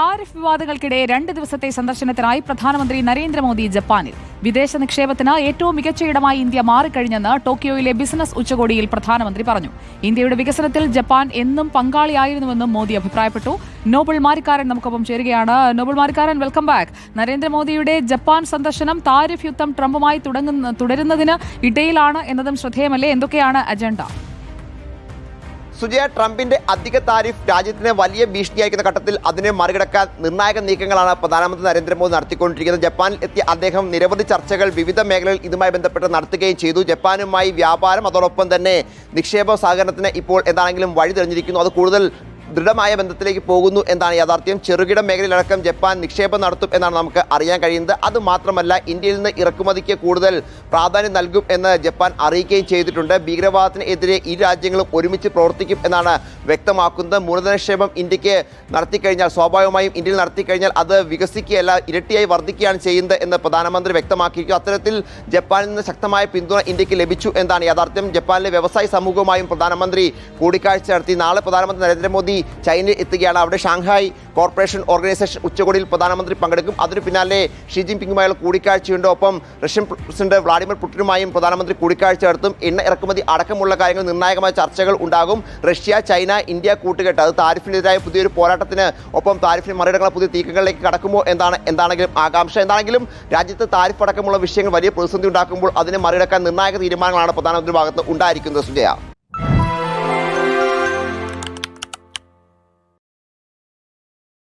Tariff വിവാദങ്ങൾക്കിടെ രണ്ട് ദിവസത്തെ സന്ദർശനത്തിനായി പ്രധാനമന്ത്രി നരേന്ദ്രമോദി ജപ്പാനിൽ. വിദേശ നിക്ഷേപത്തിന് ഏറ്റവും മികച്ച ഇടമായി ഇന്ത്യ മാറിക്കഴിഞ്ഞെന്ന് ടോക്കിയോയിലെ ബിസിനസ് ഉച്ചകോടിയിൽ പ്രധാനമന്ത്രി പറഞ്ഞു. ഇന്ത്യയുടെ വികസനത്തിൽ ജപ്പാൻ എന്നും പങ്കാളിയായിരുന്നുവെന്നും മോദി അഭിപ്രായപ്പെട്ടു. നോബൽ മാരിക്കാരൻ നമുക്കൊപ്പം ചേരുകയാണ്. നോബൽ മാരിക്കാരൻ വെൽക്കം ബാക്ക് നരേന്ദ്രമോദിയുടെ ജപ്പാൻ സന്ദർശനം താരിഫ് യുദ്ധം ട്രംപുമായി തുടരുന്നതിന് ഇടയിലാണ് എന്നതും ശ്രദ്ധേയമല്ലേ? എന്തൊക്കെയാണ് അജണ്ട സുജയ ട്രംപിന്റെ അധിക താരിഫ് രാജ്യത്തിന് വലിയ ഭീഷണിയായിരിക്കുന്ന ഘട്ടത്തിൽ അതിനെ മറികടക്കാൻ നിർണായക നീക്കങ്ങളാണ് പ്രധാനമന്ത്രി നരേന്ദ്രമോദി നടത്തിക്കൊണ്ടിരിക്കുന്നത്. ജപ്പാനിൽ എത്തിയ അദ്ദേഹം നിരവധി ചർച്ചകൾ വിവിധ മേഖലകളിൽ ഇതുമായി ബന്ധപ്പെട്ട് നടത്തുകയും ചെയ്തു. ജപ്പാനുമായി വ്യാപാരം അതോടൊപ്പം തന്നെ നിക്ഷേപ സഹകരണത്തിന് ഇപ്പോൾ എന്താണെങ്കിലും വഴി തെളിഞ്ഞിരിക്കുന്നു അത് കൂടുതൽ ദൃഢമായ ബന്ധത്തിലേക്ക് പോകുന്നു എന്നാണ് യാഥാർത്ഥ്യം. ചെറുകിട മേഖലയിലടക്കം ജപ്പാൻ നിക്ഷേപം നടത്തും എന്നാണ് നമുക്ക് അറിയാൻ കഴിയുന്നത്. അത് മാത്രമല്ല ഇന്ത്യയിൽ നിന്ന് ഇറക്കുമതിക്ക് കൂടുതൽ പ്രാധാന്യം നൽകും എന്ന് ജപ്പാൻ അറിയിക്കുകയും ചെയ്തിട്ടുണ്ട്. ഭീകരവാദത്തിനെതിരെ ഇരു രാജ്യങ്ങളും ഒരുമിച്ച് പ്രവർത്തിക്കും എന്നാണ് വ്യക്തമാക്കുന്നത്. മൂലധനക്ഷേപം ഇന്ത്യയ്ക്ക് നടത്തിക്കഴിഞ്ഞാൽ സ്വാഭാവികമായും ഇന്ത്യയിൽ നടത്തിക്കഴിഞ്ഞാൽ അത് വികസിക്കുകയല്ല ഇരട്ടിയായി വർദ്ധിക്കുകയാണ് ചെയ്യുന്നത് എന്ന് പ്രധാനമന്ത്രി വ്യക്തമാക്കിയിരിക്കും അത്തരത്തിൽ ജപ്പാനിൽ നിന്ന് ശക്തമായ പിന്തുണ ഇന്ത്യയ്ക്ക് ലഭിച്ചു എന്നാണ് യാഥാർത്ഥ്യം. ജപ്പാനിലെ വ്യവസായ സമൂഹവുമായും പ്രധാനമന്ത്രി കൂടിക്കാഴ്ച നടത്തി. നാളെ പ്രധാനമന്ത്രി നരേന്ദ്രമോദി ചൈനയിൽ എത്തുകയാണ്. അവിടെ ഷാങ്ഹായ് കോർപ്പറേഷൻ ഓർഗനൈസേഷൻ ഉച്ചകോടിയിൽ പ്രധാനമന്ത്രി പങ്കെടുക്കും. അതിനു പിന്നാലെ ഷി ജിൻപിങ്ങുമായുള്ള കൂടിക്കാഴ്ചയുണ്ട്. ഒപ്പം റഷ്യൻ പ്രസിഡന്റ് വ്ളാഡിമിർ പുടിനുമായും പ്രധാനമന്ത്രി കൂടിക്കാഴ്ച നടത്തും. എണ്ണ ഇറക്കുമതി അടക്കമുള്ള കാര്യങ്ങൾ നിർണായകമായ ചർച്ചകൾ ഉണ്ടാകും. റഷ്യ ചൈന ഇന്ത്യ കൂട്ടുകെട്ട്. അത് താരിഫിനെതിരായ പുതിയൊരു പോരാട്ടത്തിന് ഒപ്പം താരിഫിനെ മറികടക്കുന്ന പുതിയ തീക്കങ്ങളിലേക്ക് കടക്കുമോ എന്താണ് എന്താണെങ്കിലും ആകാംക്ഷ. എന്താണെങ്കിലും രാജ്യത്ത് താരിഫ് അടക്കമുള്ള വിഷയങ്ങൾ വലിയ പ്രതിസന്ധി ഉണ്ടാക്കുമ്പോൾ അതിനെ മറികടക്കാൻ നിർണായക തീരുമാനങ്ങളാണ് പ്രധാനമന്ത്രി ഭാഗത്ത് ഉണ്ടായിരിക്കുന്നത് സുജയ.